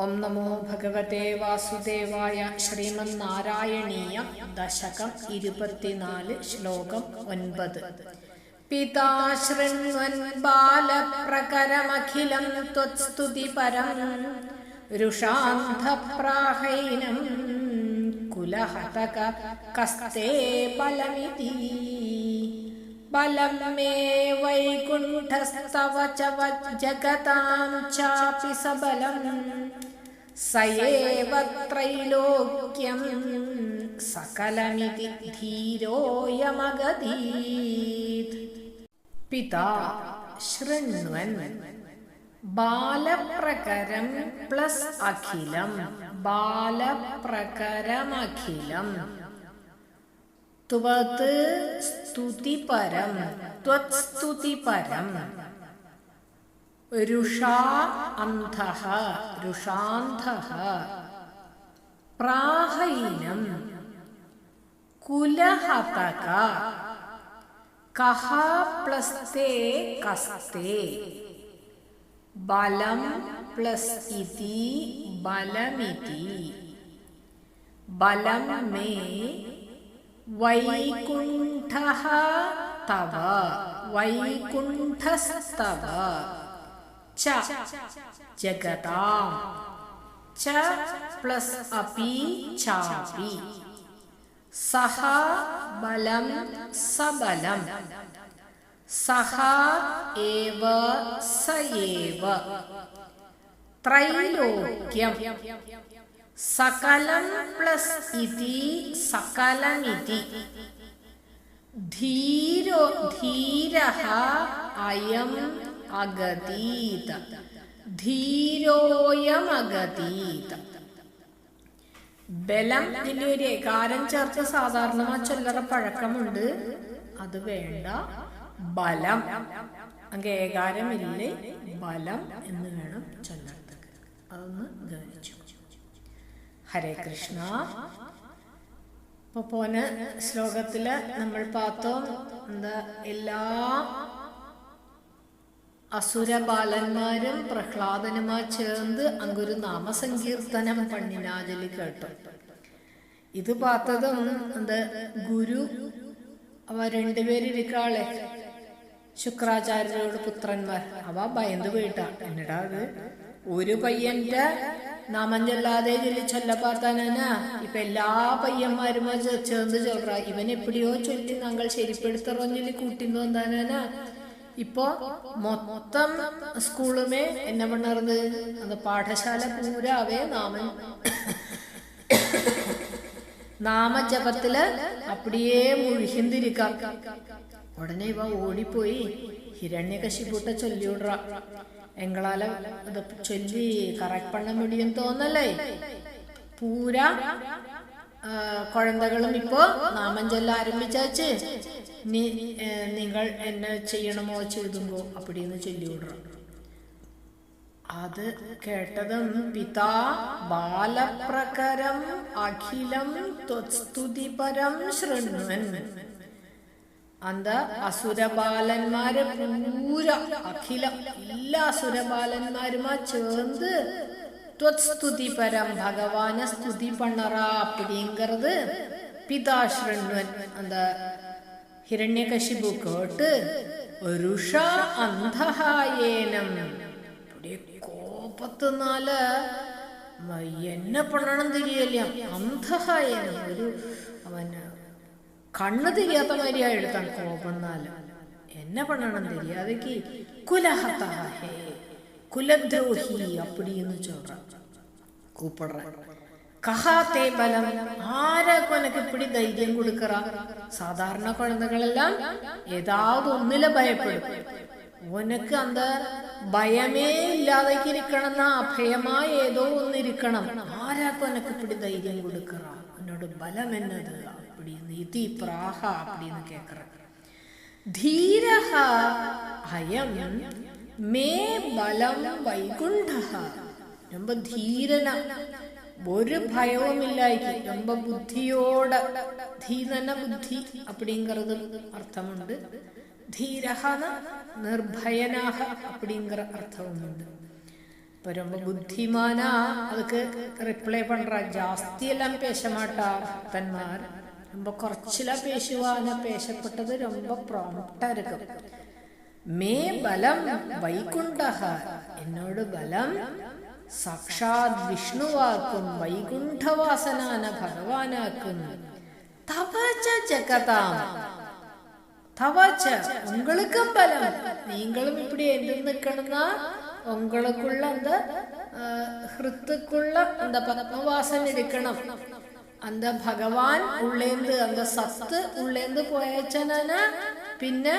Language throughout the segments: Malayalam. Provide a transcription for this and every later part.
ഓം നമോ ഭഗവതേ വാസുദേവായ ശ്രീമന്നാരായണീയ ദശകം ഇരുപത്തിനാല് ശ്ലോകം ഒൻപത്. പിതാ ശൃണ്വൻ ബാലപ്രകരമഖിലം ത്വത്സ്തുതി പരം രുഷാന്ധപ്രാഹൈനം കുലഹതക കസ്തേ ബലമിതി ബലം മേ വൈകുണ്ഠസ്തവ ജഗതാം ചാപി സബലം സ ഏവ ത്രൈലോക്യം സകലമിതി ധീരോയമഗതീത്. പിതാ ശൃണ്വൻ. ബാലപ്രകരം പ്ലസ് അഖിലം. ബാലപ്രകരമഖിലം. ത്വത് സ്തുതിപരം. ത്വത് സ്തുതിപരം. രുഷാ അന്ധ രുഷാന്ധ പ്രാഹൈനം കുലഹതക കഹ പ്ലസ്തേ കസ്തേ. ബലം പ്ലസ് ഇതി ബലമിതി. ബലം മേ വൈകുണ്ഠ തവ വൈകുണ്ഠസ്തവ ച. ജഗതാം. ച പ്ലസ് അപി ചാപി. സഹ ബലം സബലം. സഹ ഏവ സയേവ. ത്രൈലോക്യം. സകലം പ്ലസ് ഇതി സകലമിതി ധീരോ ധീരഃ അയം അഗതീത. ധീരോയമഗതീത. ബലം വലിയൊരു ഏകാരം ചേർത്ത് സാധാരണ ചൊല്ലറ പഴക്കമുണ്ട്. അത് വേണ്ട. ബലം. അങ്ങ് ഏകാരമില്ലേ? ബലം എന്ന് വേണം ചൊല്ലത്തക്ക്. അതൊന്ന് ഗവനിച്ചു ഹരേ കൃഷ്ണ. ഇപ്പൊ പോന ശ്ലോകത്തിൽ നമ്മൾ പാത്തോ എന്താ എല്ലാ അസുര ബാലന്മാരും പ്രഹ്ലാദനുമാ ചേർന്ന് അങ്ങൊരു നാമസങ്കീർത്തനം പണ്ണിനാജലി കേട്ടു. ഇത് പാത്തതും എന്താ ഗുരു അവ രണ്ടുപേരിരിക്കാളെ ശുക്രാചാര്യരോട് പുത്രന്മാർ. അവ ഭയന്ന് പോയിട്ടാ. എന്നിടാ അത്? ഒരു പയ്യന്റെ നാമം ചൊല്ലാതെ ചൊല്ലി ചൊല്ലപ്പാർത്താനാ ഇപ്പൊ എല്ലാ പയ്യന്മാരുമാ ചേർന്ന് ചൊല്ലുക ഇവൻ എപ്പിടിയോ ചൊല്ലി ഞങ്ങൾ ശരിപ്പെടുത്തറോ ചൊല്ലി കൂട്ടിന്ന് വന്നാനാ ഇപ്പോ മൊത്തം സ്കൂളുമേ എന്നെ പണ്ണത് അത് പാഠശാല പൂരാവേ നാമൻ നാമജപത്തിൽ അപ്പടിയേ മുഴുഹിന്തിരിക്കാം ഉടനെ ഇവ ഓടിപ്പോയി ഹിരണ്യകശിപൂട്ട ചൊല്ലിവിടറ. എങ്കളാല ഇത് ചൊല്ലി കറക്റ്റ് പണ്ണ മുടിയും തോന്നല്ലേ? പൂര കുഴന്തകളും ഇപ്പോ നാമം ചൊല്ല നീ നിങ്ങൾ എന്നെ ചെയ്യണമോ ചെയ്തുമ്പോ അപ്പടിയെന്ന് ചൊല്ലിവിടണം അത് കേട്ടതും പിതാ ബാലപ്രകരം അഖിലം സ്തുതിപരം ശൃണ്വൻ. അന്ത അസുരബാലന്മാര് പൂര അഖിലം എല്ലാ അസുരബാലന്മാരുമാ ചേർന്ന് ത്വസ്തുതിപരം ഭഗവാനെ സ്തുതി പണറാ അപ്പടിങ്കറത് പിതാ ശൃണ്വൻ. എന്താ ഹിരണ്യകശിപു കേട്ട് രുഷ അന്ധഹായേനം കോപ്പത്തുനാല് എന്നെ പണണം തിരിയല്ല? അന്ധഹായേനം. ഒരു അവന് കണ്ണ് തിരിയാത്ത മാതിരിയാ എടുത്താൻ കോപന്നാൽ എന്നെ പണണം തിരിയാതെക്ക് കുലഹത്തഹേ കുലദ്രോഹി അപ്പടിയെന്ന് ചൊല്ற കൂപ്പിടുற കഹാത്തേ ബലം ആരാ കൊനക്ക് ഇപ്പിടി ധൈര്യം കൊടുക്കറ സാധാരണ കുഴന്തകളെല്ലാം ഏതാവത് ഒന്നിലെ ഭയപ്പെടും ഓനക്ക് അന്ത ഭയമേ ഇല്ലാതേക്ക് ഇരിക്കണം അഭയമാ ഏതോ ഒന്നിരിക്കണം ആരാ കൊനക്ക് ഇപ്പിടി ധൈര്യം കൊടുക്കറ എന്നോട് ബലം എന്നത് அப்படின்னு இதி பிராக அப்படின்னு கேட்குற தீரஹ அயம் மே பலம் வைகுண்டஹ ரொம்ப ஒரு பயமும் இல்லாய்க்கு ரொம்ப புத்தியோட தீதன புத்தி அப்படிங்கிறது அர்த்தம் உண்டு ധീരഹന നിർഭയനാഹ அப்படிங்கிற அர்த்தமும் உண்டு இப்போ ரொம்ப புத்திமானா அதுக்கு ரிப்ளை பண்ணுறா ஜாஸ்தியெல்லாம் பேச மாட்டா ഭക്തന്മാർ ரொம்ப കുറച്ചിലാണ് പേശുവാന പേശപ്പെട്ടത് ரொம்ப പ്രോംപ്റ്റാ இருக்கும் മേ ബലം വൈകുണ്ഠ എന്നോട് ബലം സാക്ഷാത് വിഷ്ണുവാക്കും വൈകുണ്ഠവാസനാന ഭഗവാനാക്കും. തവച്ച ഉങ്ങൾക്കും ബലം. നീങ്ങളും ഇവിടെ എന്ത് നിൽക്കണമെന്നാ ഉങ്ങൾക്കുള്ള എന്താ ഹൃത്തുക്കുള്ള എന്താ പത്മവാസൻ എടുക്കണം. അന്ത ഭഗവാൻ ഉള്ളേന്ത് അന്ത സത്ത് ഉള്ളേന്ത് പോയച്ചനാന പിന്നെ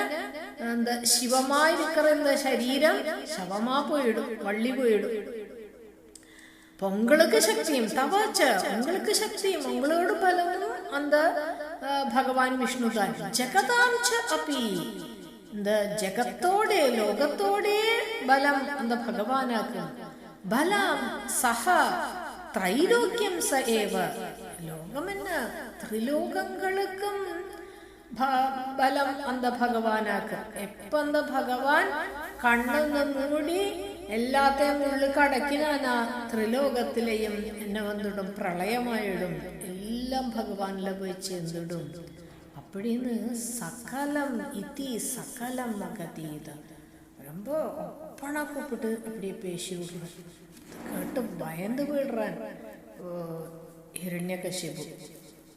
എന്താ ശിവമായിരിക്കുന്ന ശരീരം? ശവമാ പോയിടും വള്ളി പോയിടും. அப்ப உங்களுக்கு சக்தியும் தவாச்ச உங்களுக்கு சக்தியும் உங்களோட பலமும் அந்த அஹ், பகவான் விஷ்ணு தான் ஜெகதாம் ச அபி இந்த ஜெகத்தோட லோகத்தோட பலம் அந்த பகவானாக்கும் பலம் சஹ ത്രൈലോക്യം സ ഏവ ലോകമെന്ന ത്രിലോകങ്ങൾക്കും ഭ- ബലം അന്ത ഭഗവാനാക്ക് എപ്പ അന്ത ഭഗവാൻ കണ്ണൊന്ന് മൂടി എല്ലാത്തെയും ഉള്ളിൽ കടക്കിനാനാ ത്രിലോകത്തിലെയും എന്നെ വന്നിടും പ്രളയമായിടും എല്ലാം ഭഗവാനിലെ പോയി ചെന്നിടും அப்படின்னு சகலம் இதி சகலம் மகதீத ரொம்ப ஒப்பனா கூப்பிட்டு அப்படியே பேசி விடுறான் കേട്ട് ഭയന്ന് വീടുറാൻ ഹിരണ്യകശിപു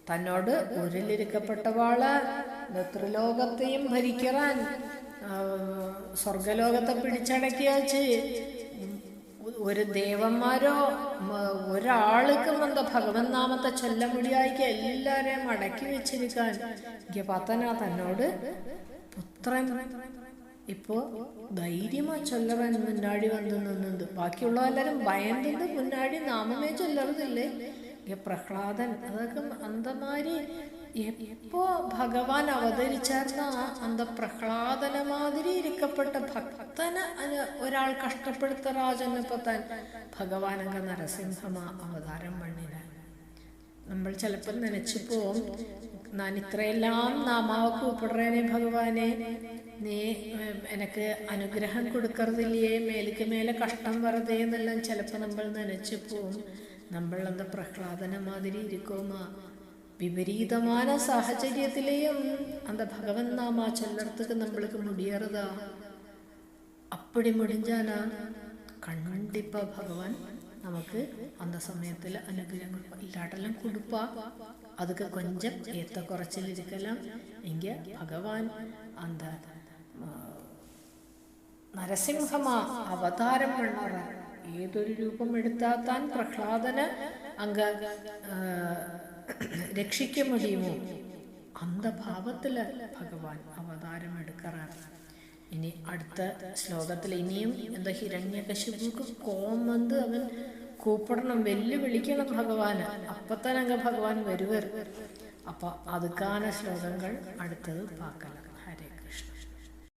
തന്നോട് ഉരുളിരിക്കപ്പെട്ടവാള് ത്രിലോകത്തെയും ഭരിക്കറാൻ ആ, സ്വർഗലോകത്തെ പിടിച്ചടക്കിയ ഒരു ദേവന്മാരോ ഒരാൾക്ക് എന്താ ഭഗവൻ നാമത്തെ ചൊല്ല മുടിയായിക്ക് എല്ലാരെയും അടക്കി വെച്ചിരിക്കാൻ. എനിക്ക് പത്തനാ തന്നോട് പുത്രൻ ഇപ്പോ ധൈര്യമാ ചൊല്ലവൻ മുന്നാടി വന്ന് നിന്നത്. ബാക്കിയുള്ളവരെല്ലാരും ഭയന്നത് മുന്നാടി നാമമേ ചൊല്ലറുതില്ലേ പ്രഹ്ലാദൻ അതൊക്കെ അന്തമാരി എപ്പോ ഭഗവാൻ അവതരിച്ചേർന്ന അന്ത പ്രഹ്ലാദന മാതിരി ഇരിക്കപ്പെട്ട ഭക്തന് ഒരാൾ കഷ്ടപ്പെടുത്ത രാജനിപ്പോ താൻ ഭഗവാനങ്ക നരസിംഹമ അവതാരം പണിന് നമ്മൾ ചിലപ്പോൾ നനച്ചു പോവും. ഞാൻ ഇത്രയെല്ലാം നാമാവ് കൂപ്പിടുറേനെ ഭഗവാനെ. നീ എനിക്ക് അനുഗ്രഹം കൊടുക്കറില്ലേ മേലേക്ക് മേലെ കഷ്ടം വെറുതെ എന്നെല്ലാം ചിലപ്പോൾ നമ്മൾ നനച്ചു പോവും. നമ്മളെന്താ പ്രഹ്ലാദന മാതിരി ഇരിക്കുമോ വിപരീതമായ സാഹചര്യത്തിലെയും അന്ത ഭഗവൻ നാമ ചെല്ലടത്തക്ക് നമ്മൾക്ക് മുടിയറതാ അപ്പടി മുടിഞ്ഞാനാ കണ്ടിപ്പ ഭഗവാൻ നമുക്ക് അന്ത സമയത്തിൽ അനുഗ്രഹങ്ങൾ ഇല്ലാട്ടെല്ലാം കൊടുപ്പ. അതൊക്കെ കൊഞ്ചം ഏത്ത കുറച്ചിലിരിക്കലാം എങ്കിൽ ഭഗവാൻ അന്ത നരസിംഹമാ അവതാരം കണ്ണറ ഏതൊരു രൂപം എടുത്താൽ താൻ അങ്ക രക്ഷിക്ക മുടിയുമോ അന്ധഭാവത്തിൽ ഭഗവാൻ അവതാരം എടുക്കാറാണ് ഇനി അടുത്ത ശ്ലോകത്തിൽ ഇനിയും എന്താ ഹിരണ്യകശിപുക്ക് കോം വന്ന് അവൻ കൂപ്പിടണം വെല്ലുവിളിക്കണം ഭഗവാന്. അപ്പത്തനങ്ക ഭഗവാൻ വരുവർ. അപ്പൊ അതുക്കാന ശ്ലോകങ്ങൾ അടുത്തത് പാക്കണം